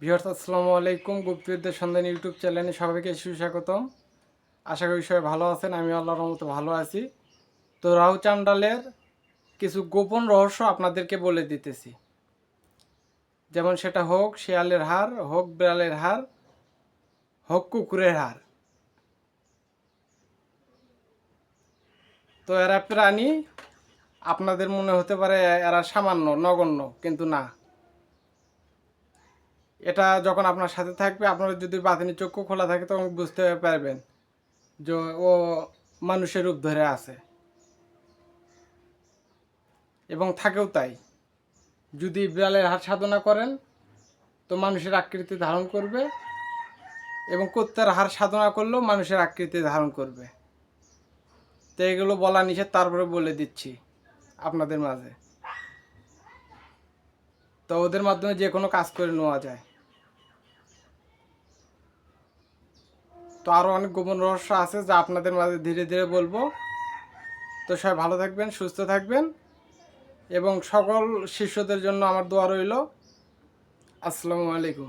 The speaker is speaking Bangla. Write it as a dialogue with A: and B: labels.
A: ভিউয়ার্স, আসসালামু আলাইকুম। গুপ্তবিদ্যার সন্ধান ইউটিউব চ্যানেলে সবাইকে সুস্বাগতম। আশা করি সবাই ভালো আছেন, আমি আল্লাহর মতো ভালো আছি। তো রাহু চান্ডালের কিছু গোপন রহস্য আপনাদেরকে বলে দিতেছি। যেমন সেটা হোক শেয়ালের হার, হোক বিড়ালের হার, হোক কুকুরের হার। তো এরা প্রাণী, আপনাদের মনে হতে পারে এরা সামান্য, নগণ্য, কিন্তু না। এটা যখন আপনার সাথে থাকবে, আপনার যদি বাতিনি চক্ষু খোলা থাকে, তখন বুঝতে পারবেন যে ও মানুষের রূপ ধরে আছে। এবং থাকেও তাই। যদি বিড়ালের হাত সাধনা করেন, তো মানুষের আকৃতি ধারণ করবে এবং কুত্তার হার সাধনা করলেও মানুষের আকৃতি ধারণ করবে। তো এগুলো বলা নিষেধ, তারপরে বলে দিচ্ছি আপনাদের মাঝে। তো ওদের মাধ্যমে যে কোনো কাজ করে নেওয়া যায়। তো আরও অনেক গোপন রহস্য আছে যা আপনাদের মাঝে ধীরে ধীরে বলব। তো সবাই ভালো থাকবেন, সুস্থ থাকবেন এবং সকল শিষ্যদের জন্য আমার দোয়া রইল। আসসালামু আলাইকুম।